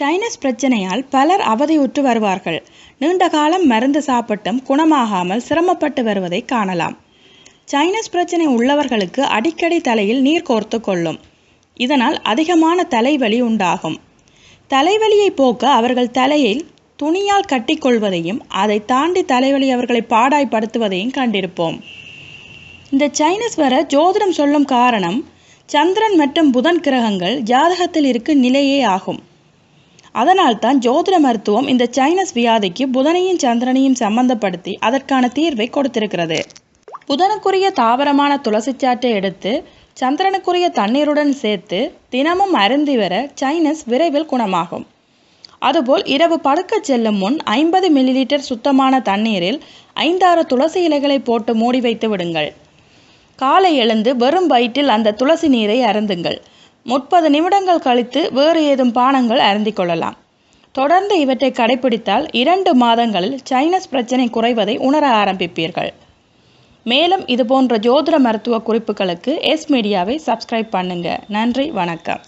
Sinus பிரச்சனையால் பலர் அவதியுற்று வருவார்கள். நீண்ட காலம் மருந்து சாப்பிட்டும் குணமாகாமல் சிரமப்பட்டு வருவதை காணலாம். சைனஸ் பிரச்சனை உள்ளவர்களுக்கு அடிக்கடி தலையில் நீர் கோர்த்து கொள்ளும். இதனால் அதிகமான தலைவலி உண்டாகும். தலைவலியை போக்க அவர்கள் தலையில் துணியால் கட்டிக்கொள்வதையும் அதை தாண்டி தலைவலி அவர்களை பாடாய்படுத்துவதையும் கண்டிருப்போம். இந்த சைனஸ் வர ஜோதிடம் சொல்லும் காரணம் சந்திரன் மற்றும் புதன் கிரகங்கள் ஜாதகத்தில் இருக்கும் நிலையே ஆகும். அதனால்தான் ஜோதிட மருத்துவம் இந்த சைனஸ் வியாதிக்கு புதனையும் சந்திரனையும் சம்பந்தப்படுத்தி அதற்கான தீர்வை கொடுத்திருக்கிறது. புதனுக்குரிய தாவரமான துளசிச்சாட்டை எடுத்து சந்திரனுக்குரிய தண்ணீருடன் சேர்த்து தினமும் அருந்தி வர சைனஸ் விரைவில் குணமாகும். அதுபோல் இரவு படுக்கச் செல்லும் முன் ஐம்பது மில்லிலிட்டர் சுத்தமான தண்ணீரில் ஐந்தாறு துளசி இலைகளை போட்டு மூடி வைத்து விடுங்கள். காலை எழுந்து வெறும் வயிற்றில் அந்த துளசி நீரை அருந்துங்கள். முப்பது நிமிடங்கள் கழித்து வேறு ஏதும் பானங்கள் அருந்திக் கொள்ளலாம். தொடர்ந்து இவற்றை கடைபிடித்தால் இரண்டு மாதங்களில் சைனஸ் பிரச்சனை குறைவதை உணர ஆரம்பிப்பீர்கள். மேலும் இதுபோன்ற ஜோதிட மருத்துவ குறிப்புகளுக்கு எஸ் மீடியாவை சப்ஸ்கிரைப் பண்ணுங்க. நன்றி வணக்கம்.